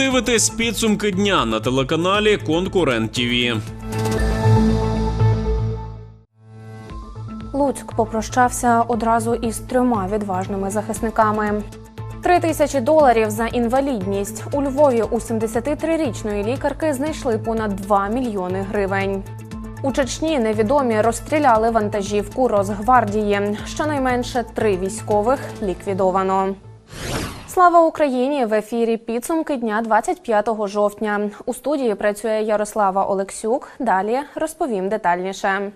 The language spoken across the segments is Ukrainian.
дивитесь підсумки дня на телеканалі Конкурент ТІВІ. Луцьк попрощався одразу із трьома відважними захисниками. Три тисячі доларів за інвалідність у Львові у 73-річної лікарки знайшли понад 2 мільйони гривень. У Чечні невідомі розстріляли вантажівку Росгвардії. Щонайменше три військових ліквідовано. Слава Україні! В ефірі підсумки дня 25 жовтня. У студії працює Ярослава Олексюк. Далі розповім детальніше.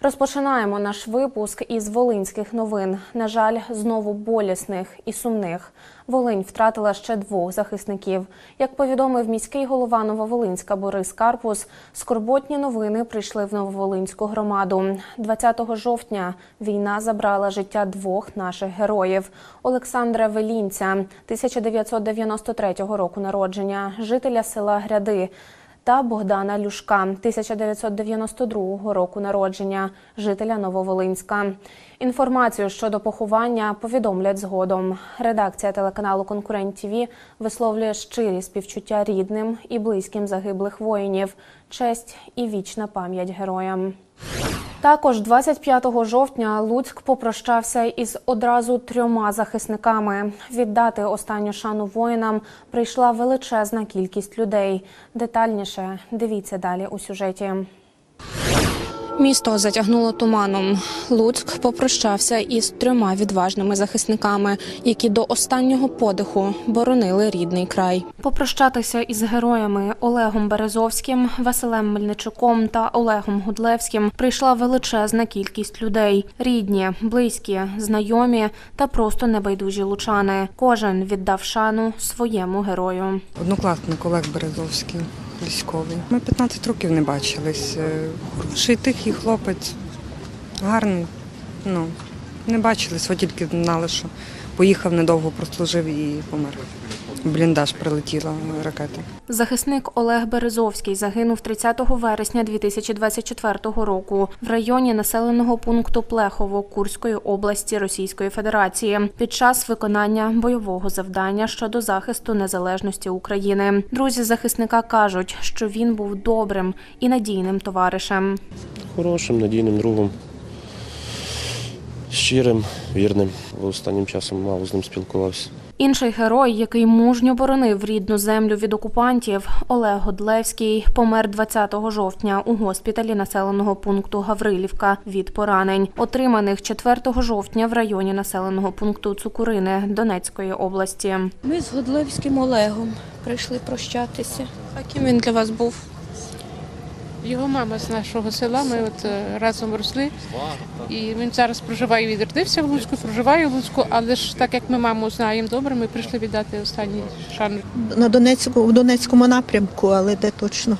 Розпочинаємо наш випуск із волинських новин. На жаль, знову болісних і сумних. Волинь втратила ще двох захисників. Як повідомив міський голова Нововолинська Борис Карпус, скорботні новини прийшли в Нововолинську громаду. 20 жовтня війна забрала життя двох наших героїв: Олександра Велінця, 1993 року народження, жителя села Гряди та Богдана Люшка 1992 року народження, жителя Нововолинська. Інформацію щодо поховання повідомлять згодом. Редакція телеканалу Конкурент ТВ висловлює щирі співчуття рідним і близьким загиблих воїнів, честь і вічна пам'ять героям. Також 25 жовтня Луцьк попрощався із одразу трьома захисниками. Віддати останню шану воїнам прийшла величезна кількість людей. Детальніше дивіться далі у сюжеті. Місто затягнуло туманом. Луцьк попрощався із трьома відважними захисниками, які до останнього подиху боронили рідний край. Попрощатися із героями Олегом Березовським, Василем Мельничуком та Олегом Гудлевським прийшла величезна кількість людей: рідні, близькі, знайомі та просто небайдужі лучани. Кожен віддав шану своєму герою. Однокласник Олег Березовський, військовий. Ми 15 років не бачились. Е, Хороший тихий хлопець, гарний. Ну, не бачились, от тільки знали, що поїхав недовго, прослужив і помер. Бліндаж прилетіла ракета. Захисник Олег Березовський загинув 30 вересня 2024 року в районі населеного пункту Плехово Курської області Російської Федерації під час виконання бойового завдання щодо захисту незалежності України. Друзі захисника кажуть, що він був добрим і надійним товаришем. хорошим, надійним другом, щирим, вірним. Останнім часом мало з ним спілкувався. Інший герой, який мужньо боронив рідну землю від окупантів, Олег Годлевський, помер 20 жовтня у госпіталі населеного пункту Гаврилівка від поранень, отриманих 4 жовтня в районі населеного пункту Цукурини Донецької області. Ми з Годлевським Олегом прийшли прощатися. А ким він для вас був? Його мама з нашого села, ми от е, разом росли. І він зараз проживає, відродився в Луцьку, проживає в Луцьку, але ж так як ми маму знаємо добре, ми прийшли віддати останній шанс. На Донецьку, в Донецькому напрямку, але де точно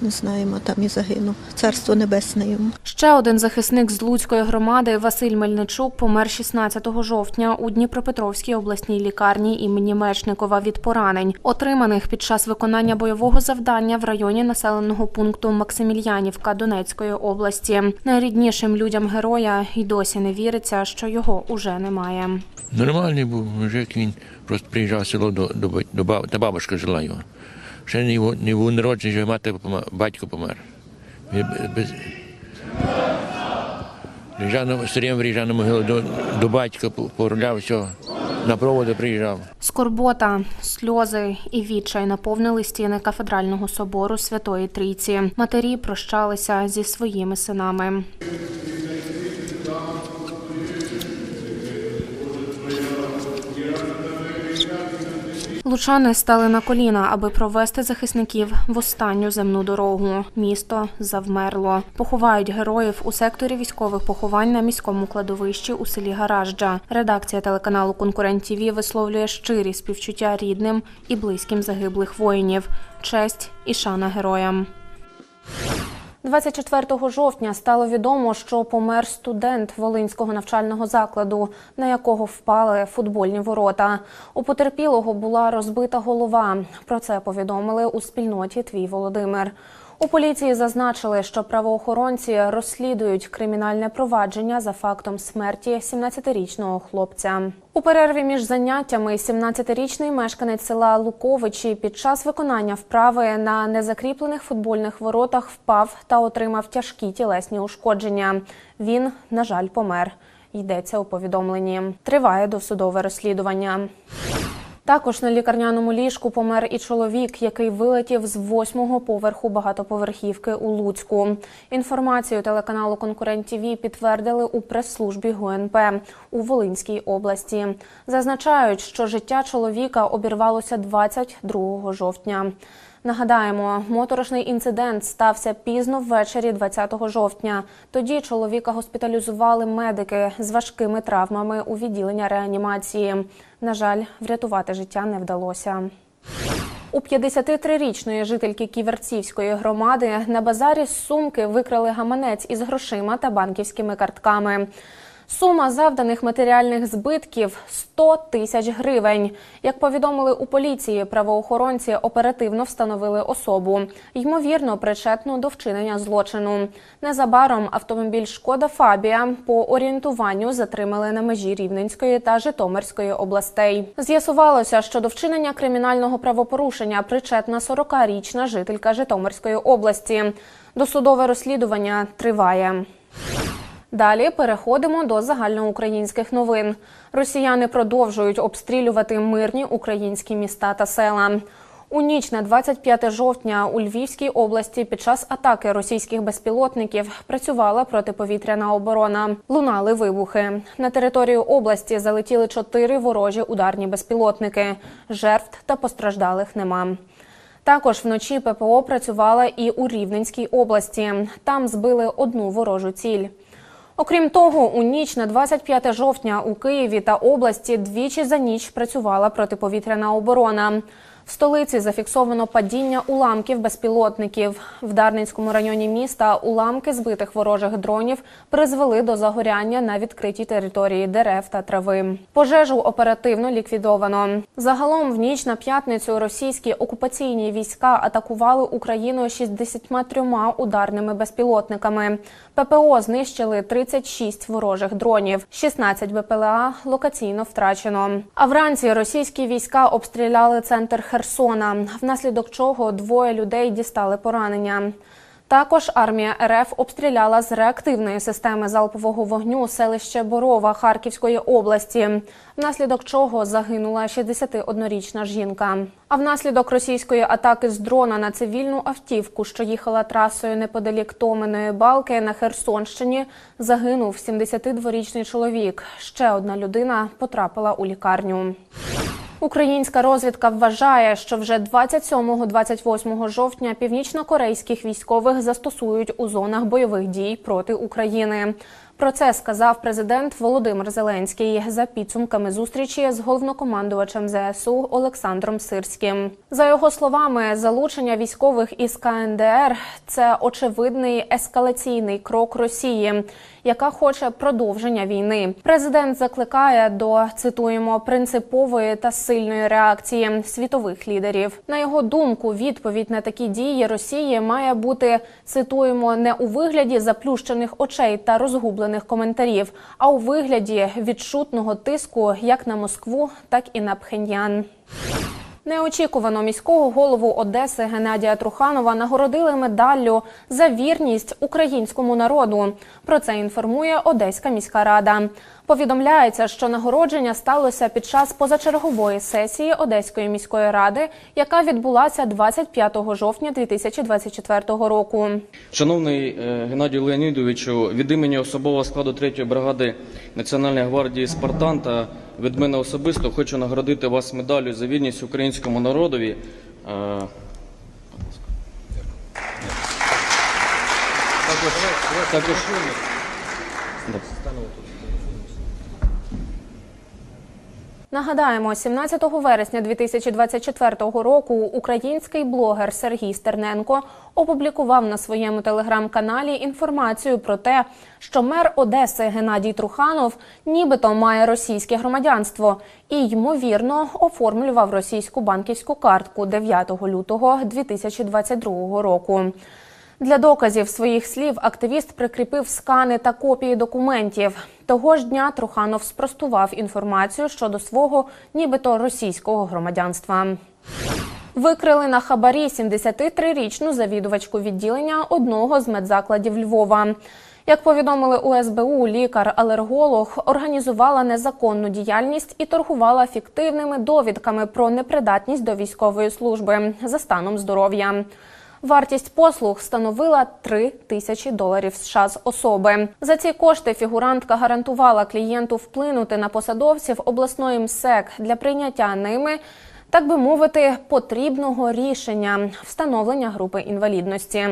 не знаємо, там і загинув. Царство небесне йому. Ще один захисник з Луцької громади Василь Мельничук помер 16 жовтня у Дніпропетровській обласній лікарні імені Мечникова від поранень, отриманих під час виконання бойового завдання в районі населеного пункту Максимільянівка Донецької області. Найріднішим людям героя й досі не віриться, що його уже немає. Нормальний був мужик, він просто приїжджав в село до, до, до та бабушка жила його. Ще не не був народжений, що мати помер, батько помер. Він без... Приїжджав на, все время на могилу до, до батька, по- погуляв, все, на проводи приїжджав. Скорбота, сльози і відчай наповнили стіни кафедрального собору Святої Трійці. Матері прощалися зі своїми синами. Лучани стали на коліна, аби провести захисників в останню земну дорогу. Місто завмерло. Поховають героїв у секторі військових поховань на міському кладовищі у селі Гаражджа. Редакція телеканалу Конкурент ТІВІ висловлює щирі співчуття рідним і близьким загиблих воїнів. Честь і шана героям. 24 жовтня стало відомо, що помер студент Волинського навчального закладу, на якого впали футбольні ворота. У потерпілого була розбита голова. Про це повідомили у спільноті Твій Володимир. У поліції зазначили, що правоохоронці розслідують кримінальне провадження за фактом смерті 17-річного хлопця. У перерві між заняттями 17-річний мешканець села Луковичі під час виконання вправи на незакріплених футбольних воротах впав та отримав тяжкі тілесні ушкодження. Він, на жаль, помер. Йдеться у повідомленні. Триває досудове розслідування. Також на лікарняному ліжку помер і чоловік, який вилетів з восьмого поверху багатоповерхівки у Луцьку. Інформацію телеканалу Конкурент ТІВІ підтвердили у прес-службі ГУНП у Волинській області. Зазначають, що життя чоловіка обірвалося 22 жовтня. Нагадаємо, моторошний інцидент стався пізно ввечері 20 жовтня. Тоді чоловіка госпіталізували медики з важкими травмами у відділення реанімації. На жаль, врятувати життя не вдалося. У 53-річної жительки Ківерцівської громади на базарі з сумки викрали гаманець із грошима та банківськими картками. Сума завданих матеріальних збитків 100 тисяч гривень. Як повідомили у поліції, правоохоронці оперативно встановили особу, ймовірно, причетну до вчинення злочину. Незабаром автомобіль Шкода Фабія по орієнтуванню затримали на межі Рівненської та Житомирської областей. З'ясувалося, що до вчинення кримінального правопорушення причетна 40-річна жителька Житомирської області. Досудове розслідування триває. Далі переходимо до загальноукраїнських новин. Росіяни продовжують обстрілювати мирні українські міста та села. У ніч на 25 жовтня у Львівській області під час атаки російських безпілотників працювала протиповітряна оборона. Лунали вибухи. На територію області залетіли чотири ворожі ударні безпілотники. Жертв та постраждалих нема. Також вночі ППО працювала і у Рівненській області. Там збили одну ворожу ціль. Окрім того, у ніч на 25 жовтня у Києві та області двічі за ніч працювала протиповітряна оборона. В столиці зафіксовано падіння уламків безпілотників. В Дарницькому районі міста уламки збитих ворожих дронів призвели до загоряння на відкритій території дерев та трави. Пожежу оперативно ліквідовано. Загалом в ніч на п'ятницю російські окупаційні війська атакували Україну 63 ударними безпілотниками. ППО знищили 36 ворожих дронів, 16 БПЛА локаційно втрачено. А вранці російські війська обстріляли центр Херсона, внаслідок чого двоє людей дістали поранення. Також армія РФ обстріляла з реактивної системи залпового вогню селище Борова Харківської області, внаслідок чого загинула 61-річна жінка. А внаслідок російської атаки з дрона на цивільну автівку, що їхала трасою неподалік Томеної балки на Херсонщині, загинув 72-річний чоловік. Ще одна людина потрапила у лікарню. Українська розвідка вважає, що вже 27-28 жовтня північно-корейських військових застосують у зонах бойових дій проти України. Про це сказав президент Володимир Зеленський за підсумками зустрічі з головнокомандувачем ЗСУ Олександром Сирським. За його словами, залучення військових із КНДР це очевидний ескалаційний крок Росії, яка хоче продовження війни. Президент закликає до цитуємо принципової та сильної реакції світових лідерів. На його думку, відповідь на такі дії Росії має бути цитуємо не у вигляді заплющених очей та розгублених коментарів, а у вигляді відчутного тиску як на Москву, так і на Пхеньян. Неочікувано міського голову Одеси Геннадія Труханова нагородили медаллю за вірність українському народу. Про це інформує Одеська міська рада. Повідомляється, що нагородження сталося під час позачергової сесії Одеської міської ради, яка відбулася 25 жовтня 2024 року. Шановний е, Геннадію Леонідовичу, від імені особового складу 3-ї бригади Національної гвардії Спартан та від мене особисто хочу нагородити вас медаллю за вірність українському народові. Е, Також, Нагадаємо, 17 вересня 2024 року український блогер Сергій Стерненко опублікував на своєму телеграм-каналі інформацію про те, що мер Одеси Геннадій Труханов нібито має російське громадянство і ймовірно оформлював російську банківську картку 9 лютого 2022 року. Для доказів своїх слів активіст прикріпив скани та копії документів. Того ж дня Труханов спростував інформацію щодо свого, нібито російського громадянства. Викрили на хабарі 73-річну завідувачку відділення одного з медзакладів Львова. Як повідомили у СБУ, лікар-алерголог організувала незаконну діяльність і торгувала фіктивними довідками про непридатність до військової служби за станом здоров'я. Вартість послуг становила 3 тисячі доларів США з особи. За ці кошти фігурантка гарантувала клієнту вплинути на посадовців обласної МСЕК для прийняття ними так би мовити, потрібного рішення встановлення групи інвалідності.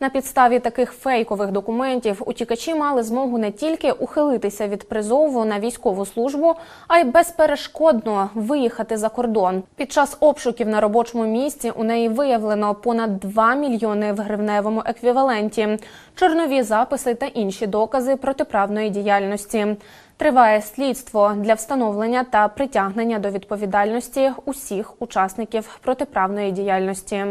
На підставі таких фейкових документів утікачі мали змогу не тільки ухилитися від призову на військову службу, а й безперешкодно виїхати за кордон. Під час обшуків на робочому місці у неї виявлено понад 2 мільйони в гривневому еквіваленті, чорнові записи та інші докази протиправної діяльності. Триває слідство для встановлення та притягнення до відповідальності усіх учасників протиправної діяльності.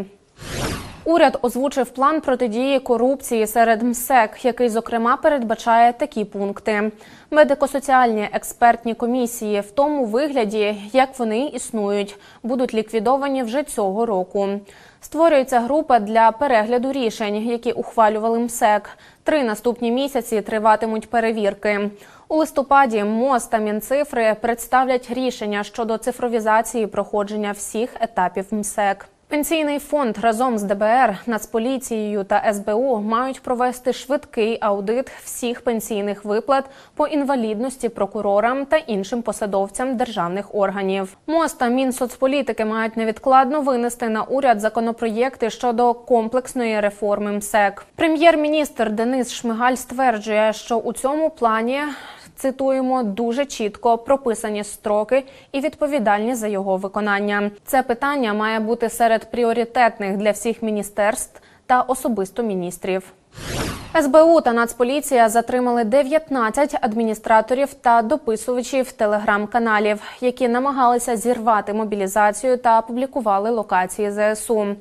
Уряд озвучив план протидії корупції серед МСЕК, який зокрема передбачає такі пункти: медико-соціальні експертні комісії в тому вигляді, як вони існують, будуть ліквідовані вже цього року. Створюється група для перегляду рішень, які ухвалювали МСЕК. Три наступні місяці триватимуть перевірки. У листопаді МОЗ та Мінцифри представлять рішення щодо цифровізації проходження всіх етапів МСЕК. Пенсійний фонд разом з ДБР, Нацполіцією та СБУ мають провести швидкий аудит всіх пенсійних виплат по інвалідності прокурорам та іншим посадовцям державних органів. МОЗ та Мінсоцполітики мають невідкладно винести на уряд законопроєкти щодо комплексної реформи МСЕК. Прем'єр-міністр Денис Шмигаль стверджує, що у цьому плані цитуємо дуже чітко прописані строки і відповідальність за його виконання. Це питання має бути серед пріоритетних для всіх міністерств та особисто міністрів. СБУ та Нацполіція затримали 19 адміністраторів та дописувачів телеграм-каналів, які намагалися зірвати мобілізацію та публікували локації ЗСУ.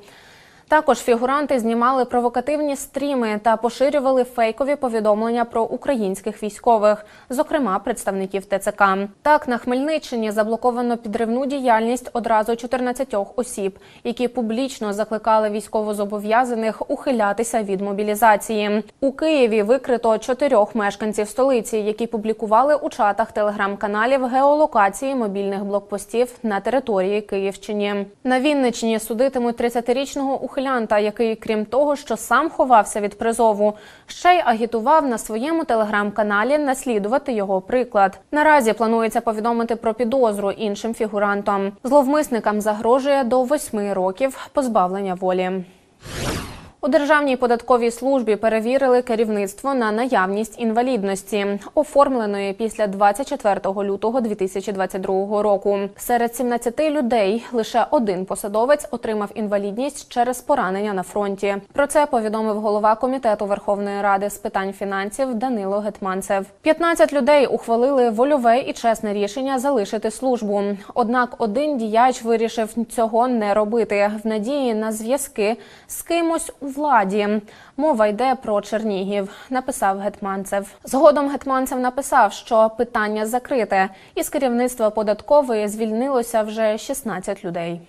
Також фігуранти знімали провокативні стріми та поширювали фейкові повідомлення про українських військових, зокрема представників ТЦК. Так на Хмельниччині заблоковано підривну діяльність одразу 14 осіб, які публічно закликали військовозобов'язаних ухилятися від мобілізації. У Києві викрито чотирьох мешканців столиці, які публікували у чатах телеграм-каналів геолокації мобільних блокпостів на території Київщини. На Вінниччині судитимуть 30-річного ухилянта, який, крім того, що сам ховався від призову, ще й агітував на своєму телеграм-каналі наслідувати його приклад. Наразі планується повідомити про підозру іншим фігурантам. Зловмисникам загрожує до восьми років позбавлення волі. У Державній податковій службі перевірили керівництво на наявність інвалідності, оформленої після 24 лютого 2022 року. Серед 17 людей лише один посадовець отримав інвалідність через поранення на фронті. Про це повідомив голова комітету Верховної Ради з питань фінансів Данило Гетманцев. 15 людей ухвалили вольове і чесне рішення залишити службу. Однак один діяч вирішив цього не робити в надії на зв'язки з кимось у владі. Мова йде про Чернігів, написав Гетманцев. Згодом Гетманцев написав, що питання закрите, і з керівництва податкової звільнилося вже 16 людей.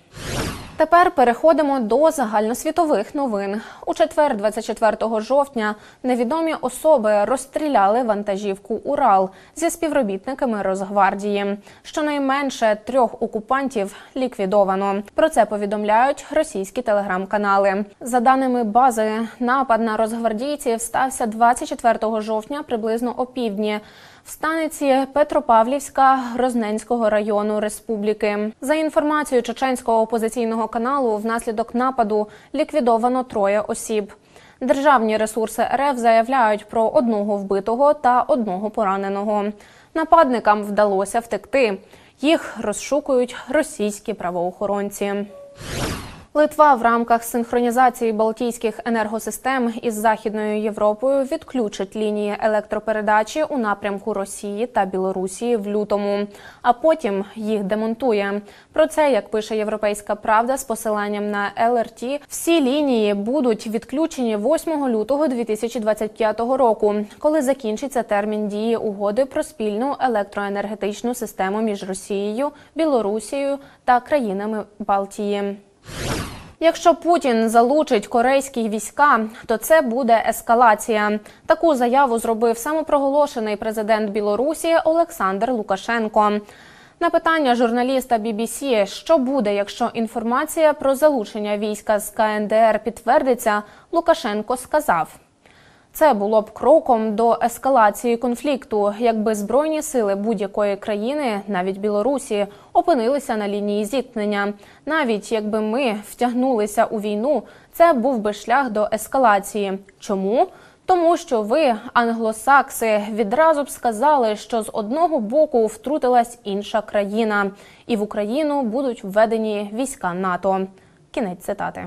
Тепер переходимо до загальносвітових новин. У четвер, 24 жовтня, невідомі особи розстріляли вантажівку Урал зі співробітниками Росгвардії. Щонайменше трьох окупантів ліквідовано. Про це повідомляють російські телеграм-канали. За даними бази, напад на розгвардійців стався 24 жовтня приблизно опівдні в станиці Петропавлівська Грозненського району республіки. За інформацією чеченського опозиційного каналу, внаслідок нападу ліквідовано троє осіб. Державні ресурси РФ заявляють про одного вбитого та одного пораненого. Нападникам вдалося втекти. Їх розшукують російські правоохоронці. Литва в рамках синхронізації балтійських енергосистем із Західною Європою відключить лінії електропередачі у напрямку Росії та Білорусі в лютому, а потім їх демонтує. Про це, як пише Європейська Правда, з посиланням на ЛРТ, всі лінії будуть відключені 8 лютого 2025 року, коли закінчиться термін дії угоди про спільну електроенергетичну систему між Росією, Білорусією та країнами Балтії. Якщо Путін залучить корейські війська, то це буде ескалація. Таку заяву зробив самопроголошений президент Білорусі Олександр Лукашенко. На питання журналіста BBC, що буде, якщо інформація про залучення війська з КНДР підтвердиться, Лукашенко сказав. Це було б кроком до ескалації конфлікту, якби збройні сили будь-якої країни, навіть Білорусі, опинилися на лінії зіткнення. Навіть якби ми втягнулися у війну, це був би шлях до ескалації. Чому? Тому що ви, англосакси, відразу б сказали, що з одного боку втрутилась інша країна, і в Україну будуть введені війська НАТО. Кінець цитати.